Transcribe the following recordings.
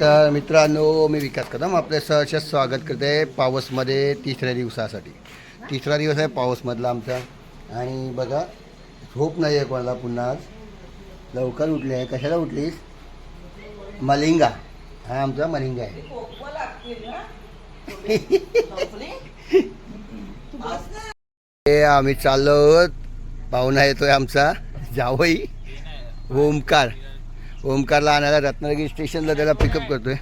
नमस्कार मित्रांनो मी विकास कदम आपले सहर्ष स्वागत करते पावसमध्ये तिसऱ्या दिवसासाठी. तिसरा दिवस आहे पावसमधला आमचा. आणि बघा झोप नाही आहे कोणाला पुन्हा आज. लवकर उठली आहे. कशाला उठलीस? मलिंगा. हा आमचा मलिंगा आहे. हे आम्ही चाललो पाहुणा येतोय आमचा. जावई. ओमकार ओमकारला आणायला रत्नागिरी स्टेशनला त्याला पिकअप करतोय.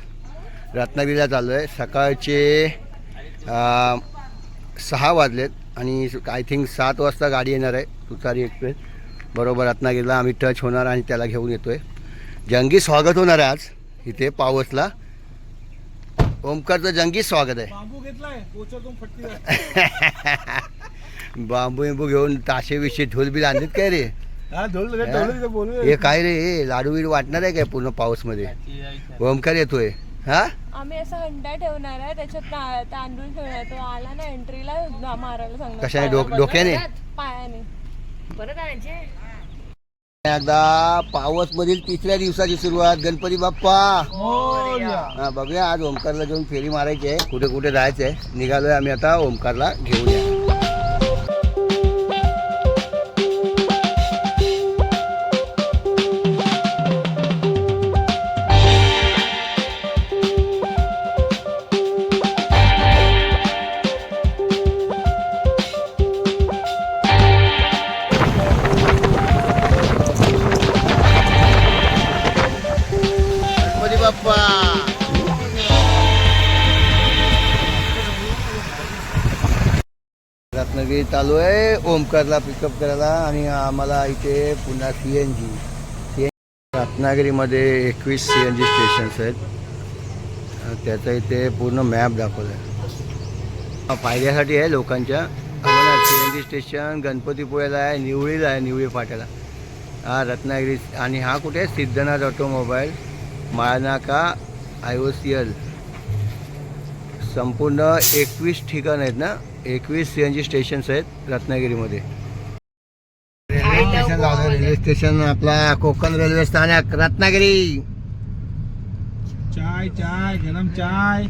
रत्नागिरीला चाललो आहे सकाळचे सहा वाजलेत आणि आय थिंक सात वाजता गाडी येणार आहे तुतारी एक्सप्रेस बरोबर रत्नागिरीला आम्ही टच होणार आणि त्याला घेऊन येतोय. जंगी स्वागत होणार आहे आज इथे पावसला. ओमकारचं जंगी स्वागत आहे. बांबू बांबू घेऊन ताशे विषे ढोलबिल आणलेत काय रे? हा ढोल ढोल तिथे बोलू हे काय रे हे लाडू बिडू वाटणार आहे काय पूर्ण पाऊसमध्ये? ओमकार येतोय. हा? आम्ही असा हंडा ठेवणार आहे त्याच्यात तांदूळ ठेवणार तो आला ना एंट्रीला मारायला सांगणार कशाने? डोक-. डोक्याने? पायाने. एकदा पावस मधील तिसऱ्या दिवसाची सुरुवात गणपती बाप्पा. मोरया. हा बघूया आज ओमकारला घेऊन फेरी मारायची आहे. कुठे कुठे जायचं आहे निघालोय आम्ही आता ओमकारला घेऊन. चालू आहे ओमकारला पिकअप करायला आणि आम्हाला इथे पुन्हा C N G C N रत्नागिरीमध्ये एकवीस सी एन जी स्टेशन्स आहेत. त्याचा इथे पूर्ण मॅप दाखवला आहे फायद्यासाठी आहे लोकांच्या. आम्हाला सी एन जी स्टेशन गणपतीपुळ्याला आहे निवळीला आहे निवळी फाट्याला. हा रत्नागिरी आणि हा कुठे? आहे Siddhanath automobile Malnaka I O C L. संपूर्ण एकवीस ठिकाण आहेत ना? एकवीस सी एन जी स्टेशन्स आहेत रत्नागिरीमध्ये. रेल्वे स्टेशन रेल्वे स्टेशन आपला कोकण रेल्वे स्थानक रत्नागिरी. चाय चाय गरम चाय.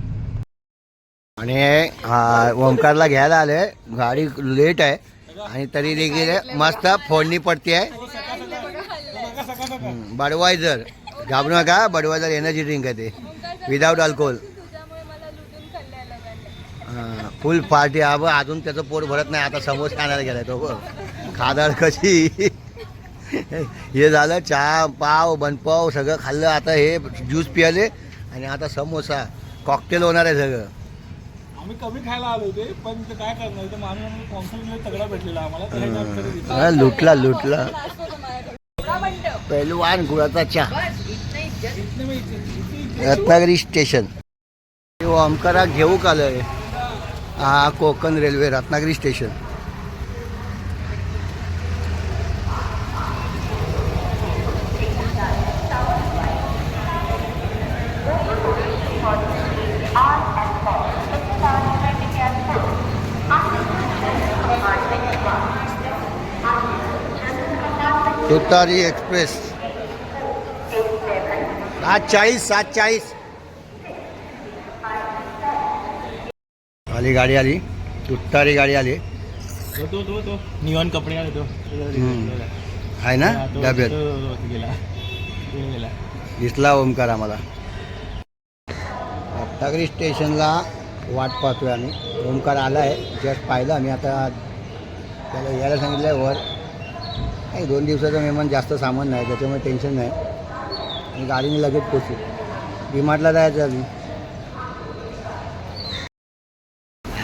आणि हा, ओमकारला घ्यायला आले गाडी लेट आहे. आणि तरी देखील मस्त फोडणी पडते आहे. बडवायझर. घाबरू नका बडवायझर एनर्जी ड्रिंक आहे ते. विदाऊट अल्कोहोल तुझ्यामुळे मला लुटून खाल्ल्याला लागलं. फुल पार्टी बघ अजून त्याचं पोट भरत नाही. आता समोसा आणायला गेलाय तो बघ. खादाड कशी? हे झालं चहा पाव बनपाव सगळं खाल्लं. आता हे ज्यूस पियाले आणि आता समोसा. कॉकटेल होणार आहे सगळं. आम्ही कमी खायला आलो होते पण काय करणार? लुटला लुटला? पहिलवान गुळाचा चहा. रत्नागिरी स्टेशन. ओमकारा घेऊ का आलोय. हा Konkan railway Ratnagiri station. Tutari express. सात चाळीस सात चाळीस आली गाडी आली. तुतारी गाडी आली. तो तो तो नियॉन कपडे आले तो. आहे ना? डब्यात गेला. दिसला ओमकार आम्हाला. रत्नागिरी स्टेशनला वाट पाहतोय आम्ही. ओमकार आला आहे जस्ट पाहिलं आम्ही. आता त्याला यायला सांगितलं आहे वर नाही दोन दिवसाचं मेहमान जास्त सामान नाही. त्याच्यामुळे टेन्शन नाही. आणि गाडीने लगेच पोचू. डिमार्टला जायचं आम्ही.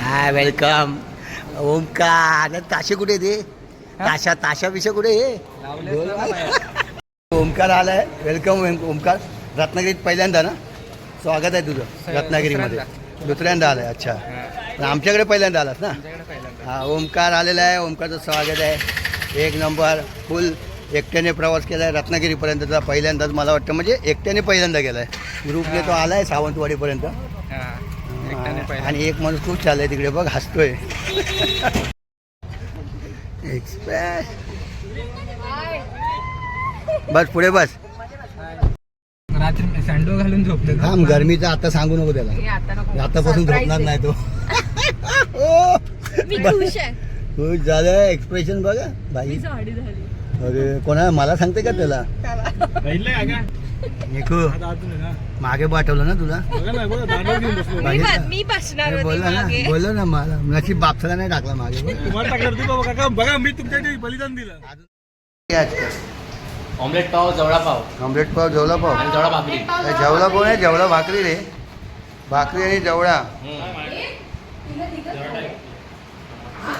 हा वेलकम ओमकार ताशे कुठे ते ताशा ताशा कुठे आहे ओमकार आलाय. वेलकम ओमकार रत्नागिरीत पहिल्यांदा ना? स्वागत आहे तुझं रत्नागिरीमध्ये. दुसऱ्यांदा. आलाय अच्छा. आमच्याकडे पहिल्यांदा आलास ना? हा ओमकार आलेला आहे. ओमकारचं स्वागत आहे. एक नंबर फुल एकट्याने प्रवास केला आहे रत्नागिरीपर्यंतचा पहिल्यांदाच मला वाटतं. म्हणजे एकट्याने पहिल्यांदा गेला आहे ग्रुपने तो आला आहे सावंतवाडीपर्यंत आणि एक माणूस खूप चाललाय तिकडे बघ हसतोय. बस पुढे बस. रात्री सँडो घालून झोपले ना थांब गरमीचा आता सांगू नको त्याला. हे आता नको. आतापासून झोपणार. नाही तो. मी खुश झालं एक्सप्रेशन बघा झाली अरे कोणा मला सांगते का त्याला? निकू मागे पाठवलं ना तुला? मी बसणार बोलला ना बोललो ना मला. नशीब बापसाला नाही टाकला मागे. बघ. मी तुमच्याकडे बलिदान दिलं. ऑमलेट पाव जवळा पाव. ऑमलेट पाव जेवला पाव. आणि जवळा भाकरी. आहे? जेवला भाकरी रे. भाकरी आणि जेवढा.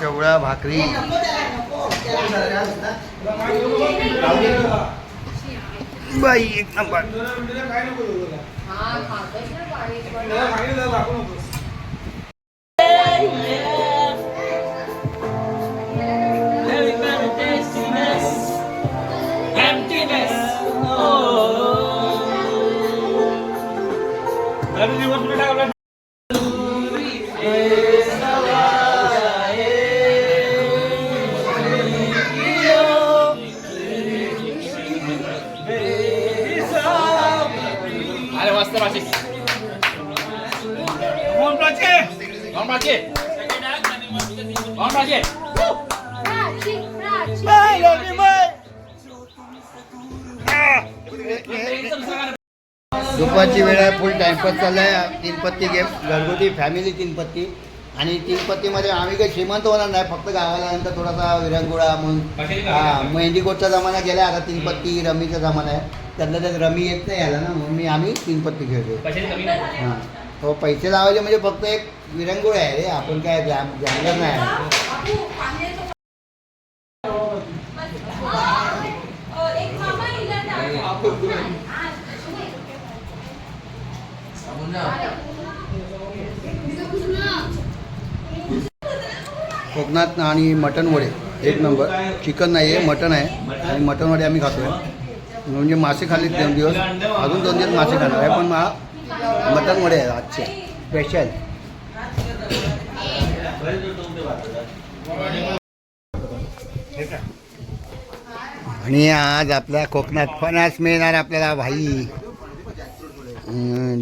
जेवढा भाकरी. बाई एक नंबर. काय घरगुती फॅमिली तीन पत्ती आणि तीन पत्तीमध्ये आम्ही काही श्रीमंत होणार नाही फक्त गावाला नंतर थोडासा विरंगुळा म्हणून. हा मेहंदी कोटचा जमाना गेला आता तीन पत्ती रमीचा जमाना आहे. त्यातल्या त्यात रमी येत नाही याला ना म्हणून मी आम्ही तीन पत्ती खेळतो हां. तो पैसे लावायचे म्हणजे फक्त एक विरंगुळ आहे रे आपण काय गॅम गॅमलर नाही. कोकणात आणि मटण वडे एक नंबर. चिकन नाही आहे मटण आहे. आणि मटण वडे आम्ही खातो आहे म्हणजे मासे खाल्ले दोन दिवस. अजून दोन दिवस मासे खाणार आहे. पण मला मटण वडे आहे आजचे. स्पेशल आणि आज आपल्या कोकणात फणस मिळणार आपल्याला भाई.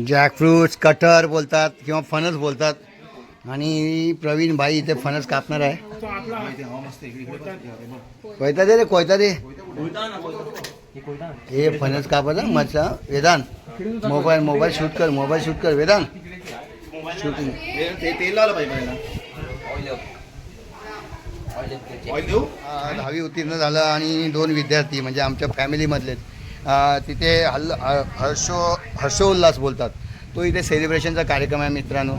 जॅकफ्रूट्स कटर बोलतात किंवा फणस बोलतात. आणि प्रवीण भाई इथे फणस कापणार आहे. कोयता दे रे कोयता दे. हे फणस कापत मच्छा वेदांत मोबाईल मोबाईल शूट कर मोबाईल शूट कर वेदांत शूटिंग दहावी उत्तीर्ण झालं आणि दोन विद्यार्थी म्हणजे आमच्या फॅमिलीमधले तिथे हल्ल हर्षो हर्षोल्लास बोलतात. तो इथे सेलिब्रेशनचा कार्यक्रम आहे मित्रांनो.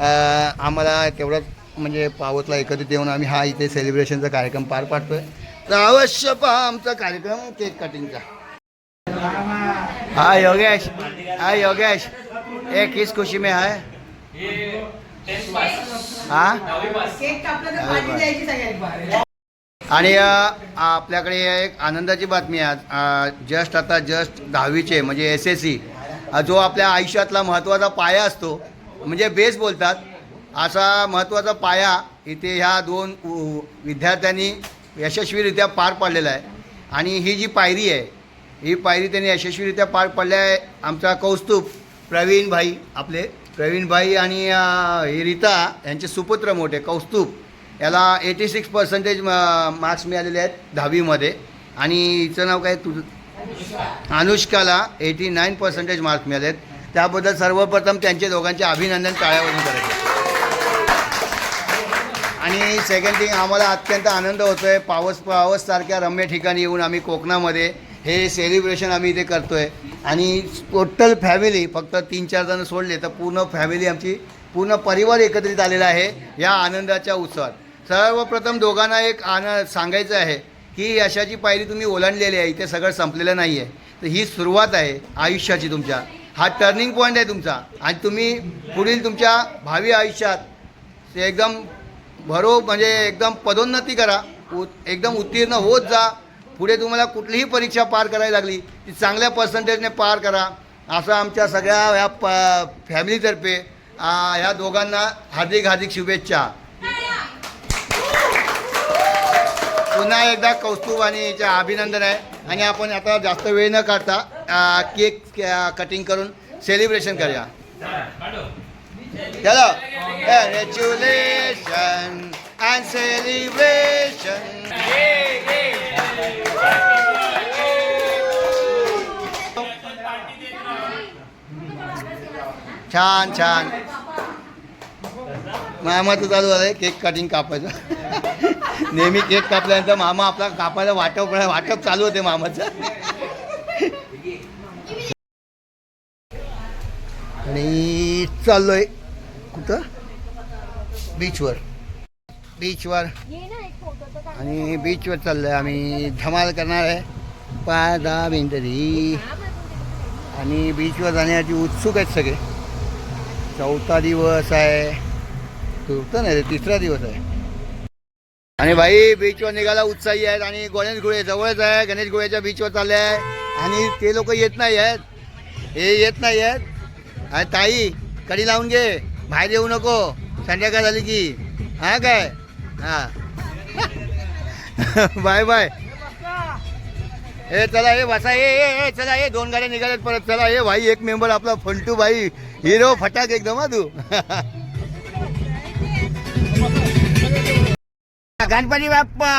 आम्हाला तेवढंच म्हणजे पावतला एकत्रित येऊन आम्ही हा इथे सेलिब्रेशनचा कार्यक्रम पार पाडतोय. तर अवश्य पहा आमचा कार्यक्रम केक कटिंगचा हा योगेश. हा योगेश. एक किस खुशी में है? हा? आणि आपल्याकडे एक आनंदाची बातमी आहे. जस्ट आता जस्ट दहावीचे म्हणजे एस एस सी जो आपल्या आयुष्यातला महत्त्वाचा पाया असतो म्हणजे बेस बोलतात. असा महत्त्वाचा पाया इथे ह्या दोन विद्यार्थ्यांनी यशस्वीरित्या पार पाडलेला आहे. आणि ही जी पायरी आहे ही पायरी त्यांनी यशस्वीरित्या पार पाडल्या आहे आमचा कौस्तुभ प्रवीण भाई आपले प्रवीण भाई आणि अ, रीता यांचे सुपुत्र मोठे कौस्तुभ. याला एटी सिक्स पर्सेंटेज मार्क्स मिळालेले आहेत दहावीमध्ये. आणि हिचं नाव काय? तुझं अनुष्काला एटी नाईन पर्सेंटेज मार्क्स मिळाले आहेत त्याबद्दल सर्वप्रथम त्यांचे दोघांचे अभिनंदन टाळ्यावरून करायचे आणि सेकंड थिंग आम्हाला अत्यंत आनंद होतो आहे पावस पावससारख्या रम्य ठिकाणी येऊन आम्ही कोकणामध्ये हे सेलिब्रेशन आम्ही इथे करतो आहे आणि टोटल फॅमिली फक्त तीन चार जण सोडले तर पूर्ण फॅमिली आमची पूर्ण परिवार एकत्रित आलेला आहे या आनंदाच्या उत्सवात. सर्वप्रथम दोघांना एक आनंद सांगायचं आहे की यशाची पायरी तुम्ही ओलांडलेली आहे इथे सगळं संपलेलं नाही आहे तर ही सुरुवात आहे आयुष्याची तुमच्या. हा टर्निंग पॉईंट आहे तुमचा. आणि तुम्ही पुढील तुमच्या भावी आयुष्यात ते एकदम भरो म्हणजे एकदम पदोन्नती करा. उ एकदम उत्तीर्ण होत जा. पुढे तुम्हाला कुठलीही परीक्षा पार करायला लागली ती चांगल्या पर्सेंटेजने पार करा. असं आमच्या सगळ्या ह्या प फॅमिलीतर्फे ह्या दोघांना हार्दिक हार्दिक शुभेच्छा. पुन्हा एकदा कौस्तुभ आणि याच्या अभिनंदन आहे. आणि आपण आता जास्त वेळ न काढता केक कटिंग करून सेलिब्रेशन करूया. चलो. कॉंग्रॅच्युलेशन अँड सेलिब्रेशन छान छान. मामाचं चालू आहे केक कटिंग कापायचं. नेहमी केक कापल्यानंतर मामा आपला कापायला वाटप वाटप चालू होते मामाचं. आणि चाललोय कुठं? बीचवर बीचवर आणि बीचवर चाललोय आम्ही. धमाल करणार आहे. पाच दहा मिनिटं तरी. आणि बीचवर जाण्याची उत्सुक आहेत सगळे. चौथा दिवस आहे. चौथा नाही रे तिसरा दिवस आहे. आणि भाई बीचवर निघाला उत्साही आहेत आणि गणेश गुळे जवळच आहे. गणेश गुळेच्या बीचवर चालले आहे. आणि ते लोक येत नाही आहेत. हे येत नाही आहेत. आणि ताई कडी लावून घे. बाहेर येऊ नको. संध्याकाळ झाली की. हा काय? हा. Bye bye. ए चला हे बसा ए ए ए, चला हे दोन गाड्या निघाल्यात परत. चला हे भाई एक मेंबर आपला फंटू भाई. हिरो फटाक एकदम हा तू. गणपति बापा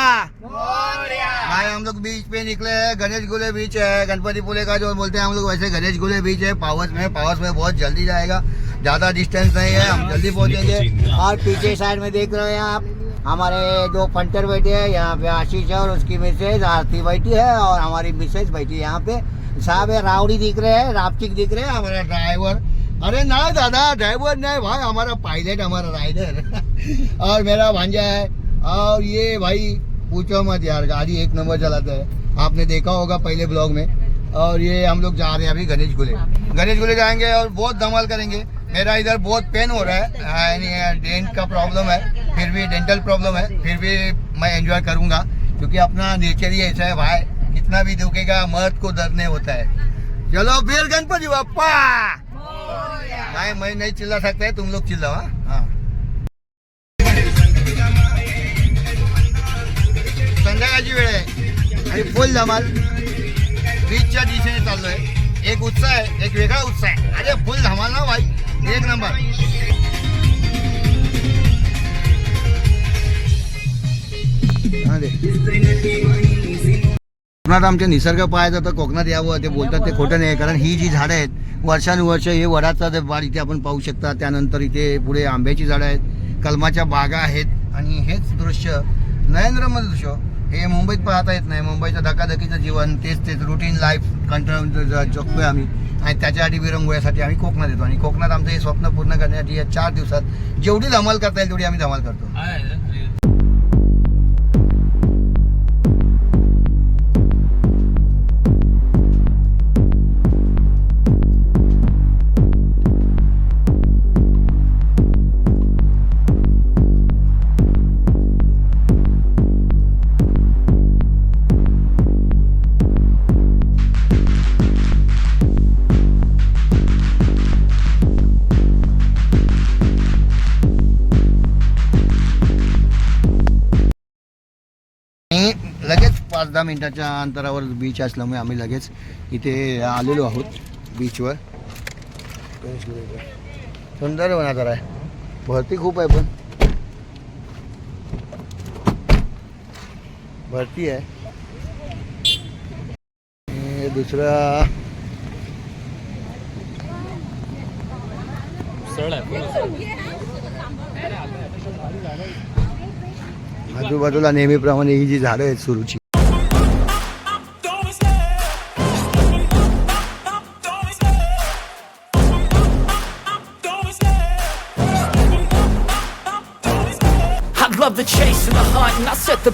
भाई हम लोग बीच पे निकले हैं गणेश गुले बीच है गणपति पुले का जो बोलते हैं हम लोग वैसे गणेश गुले बीच है पावस में पावस में बहुत जल्दी जाएगा। ज़्यादा डिस्टेंस नहीं है हम जल्दी पहुँचेंगे। और पीछे साइड में देख रहे हैं आप हमारे दो फंटर बैठे हैं यहाँ पे आशीष है और उसकी मिसेज आरती बैठी है और हमारी मिसेज बैठी है यहाँ पे। साहब है रावड़ी दिख रहे हैं रापचिक दिख रहे हैं हमारा ड्राइवर अरे ना दादा ड्राइवर नहीं भाई हमारा पायलट हमारा राइडर और मेरा भांजा है और ये भाई, पूछो मत यार, गाड़ी एक नंबर चलाता है। आपने देखा होगा पहले ब्लॉग में। और ये हम लोग जा रहे हैं अभी गणेश गुले। गणेश गुले जाएँगे और बहुत धमाल करेंगे। मेरा इधर बहुत पेन हो रहा है। डेंट का प्रॉब्लम है। फिर भी डेंटल प्रॉब्लम है। फिर भी मैं एंजॉय करूँगा। क्योंकि अपना नेचर ही ऐसा है भाई। कितना भी दुखेगा, मर्द को दर्द नहीं होता है। चलो फिर गणपति बापा नहीं मैं नहीं चिल्ला सकता है तुम लोग चिल्लाओ संध्याकाळची वेळ आहे. आणि फुल धमाल. बीचच्या दिशेने चाललोय. एक उत्साह आहे एक वेगळा उत्साह आहे. अरे फुल धमाल ना भाई. एक नंबर. कोकणात आमचे निसर्ग पाहायचं तर कोकणात यावं. ते बोलतात ते खोटं नाही कारण ही जी झाडं आहेत वर्षानुवर्ष हे वडाचा बाळ बाड इथे आपण पाहू शकता त्यानंतर इथे पुढे आंब्याची झाडं आहेत कलमाच्या बागा आहेत. आणि हेच दृश्य नयनरम्य दृश्य हे मुंबईत पाहता येत नाही. मुंबईचं धकाधकीचं जीवन तेच तेच रुटीन लाईफ कंट्रोल जगतोय आम्ही. आणि त्याच्यासाठी विरंगुळ्यासाठी आम्ही कोकणात येतो. आणि कोकणात आमचं हे स्वप्न पूर्ण करण्यासाठी या चार दिवसात जेवढी धमाल करता येईल तेवढी आम्ही धमाल करतो. दहा मिनिटाच्या अंतरावर बीच असल्यामुळे आम्ही लगेच इथे आलेलो आहोत बीचवर सुंदर बना जरा. आहे भरती खूप आहे पण. भरती आहे. दुसरा आजूबाजूला नेहमीप्रमाणे ही जी झाडं आहेत सुरूची.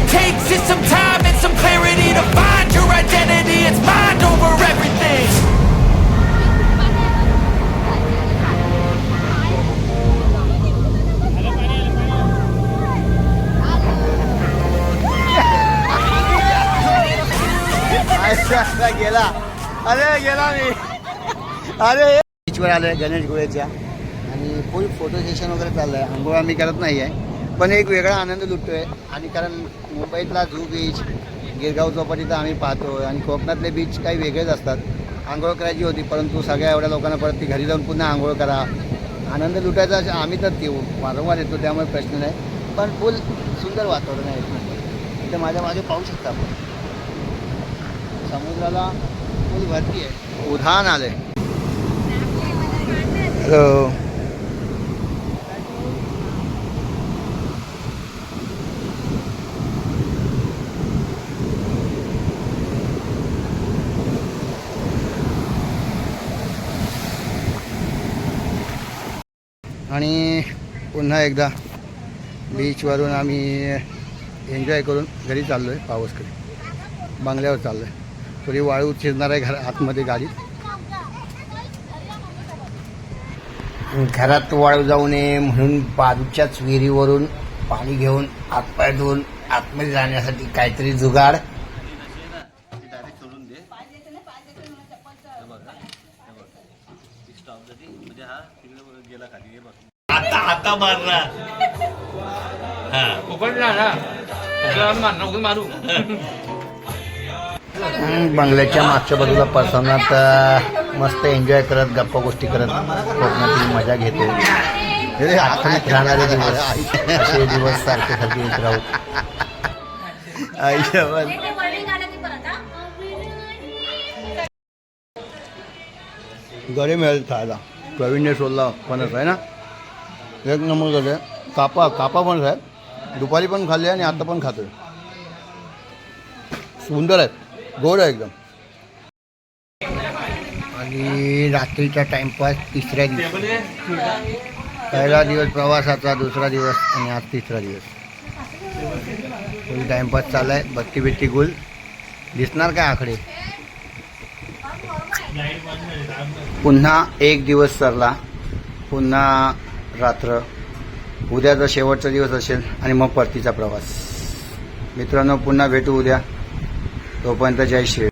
it takes is some time and some clarity to find your identity. It's mind over everything. अरे गेला अरे गेला मी अरे बीचवर आलो आहे गणेश गुळेच्या आणि फुल फोटो सेशन वगैरे चाललं आहे आंघोळ आम्ही करत नाही आहे पण एक वेगळा आनंद लुटतो आहे आणि कारण मुंबईतला झू बीच गिरगाव चौपाटी तर आम्ही पाहतो आणि कोकणातले बीच काही वेगळेच असतात. आंघोळ करायची होती परंतु सगळ्या एवढ्या लोकांना परत ती घरी जाऊन पुन्हा आंघोळ करा. आनंद लुटायचा आम्ही तर येऊ वारंवार येतो त्यामुळे प्रश्न नाही. पण फुल सुंदर वातावरण आहे. इथं. माझ्या मागे पाहू शकता आपण. समुद्राला फुल भरती आहे. उधाण आलंय. हॅलो आणि पुन्हा एकदा बीचवरून आम्ही एन्जॉय करून घरी चाललो आहे पावसकडे बंगल्यावर चाललो आहे थोडी वाळू शिरणार आहे घर आतमध्ये गाडी. घरात वाळू जाऊ नये म्हणून बाजूच्याच विहिरीवरून पाणी घेऊन हातपाय धुवून आतमध्ये जाण्यासाठी काहीतरी जुगाड उघडला ना तुला मार नको मारू. हम्म, बंगल्याच्या मागच्या बाजूला परसवनात अं, मस्त एन्जॉय करत गप्पा गोष्टी करत कोकणातील मजा घेतो. हे आठवणीत राहणारे दिवस. असे दिवस सारखे सारखे येत राहू. आयुष्यभर गडे मिळेल खायला प्रवीणने शोधला फणस आहे ना? एक नंबर झाले कापा कापा पण आहे दुपारी पण खाल्ले आणि आता पण खातोय. सुंदर आहेत. गोड आहे एकदम. आणि रात्रीचा टाइमपास तिसऱ्या दिवशी. पहिला दिवस प्रवासाचा दुसरा दिवस आणि आज तिसरा दिवस. फुल टाइमपास चालू आहे बत्ती बित्ती गुल. दिसणार काय आकडे? पुन्हा एक दिवस सरला. पुन्हा रात्र. उद्याचा शेवटचा दिवस असेल आणि मग परतीचा प्रवास. मित्रांनो पुन्हा भेटू उद्या. तोपर्यंत जय श्री